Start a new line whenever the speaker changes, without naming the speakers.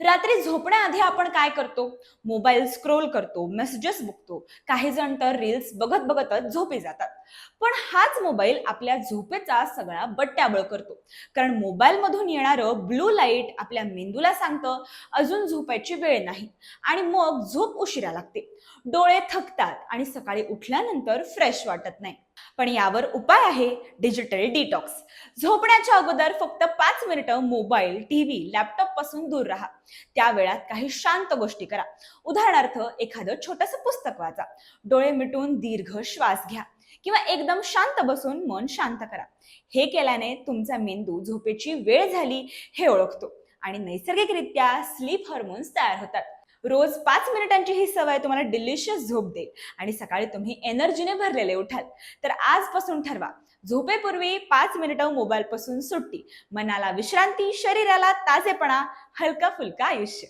रात्री झोपण्याआधी आपण काय करतो? मोबाईल स्क्रोल करतो मेसेजेस बघतो. काही जण तर रील्स बघत बघतच झोपी जातात. पण हाच मोबाईल आपल्या झोपेचा सगळा बट्ट्याबळ करतो. कारण मोबाईलमधून येणारं ब्लू लाइट आपल्या मेंदूला सांगतं अजून झोपायची वेळ नाही. आणि मग झोप उशिरा लागते. डोळे थकतात आणि सकाळी उठल्यानंतर फ्रेश वाटत नाही. पण यावर उपाय आहे डिजिटल डिटॉक्स झोपण्याच्या अगोदर फक्त पाच मिनिटं मोबाईल टीव्ही लॅपटॉपपासून दूर राहा. त्या वेळात काही शांत गोष्टी करा. उदाहरणार्थ एखादं छोटस पुस्तक वाचा. डोळे मिटून दीर्घ श्वास घ्या. किंवा एकदम शांत बसून मन शांत करा. हे केल्याने तुमचा मेंदू झोपेची वेळ झाली हे ओळखतो आणि नैसर्गिकरित्या स्लीप हार्मोन्स तयार होतात. रोज पाच मिनिटांची ही सवय तुम्हाला डिलिशियस झोप देईल आणि सकाळी तुम्ही एनर्जीने भरलेले उठाल. तर आजपासून ठरवा. झोपेपूर्वी पाच मिनिटं मोबाईलपासून सुट्टी. मनाला विश्रांती शरीराला ताजेपणा हलका फुलका आयुष्य.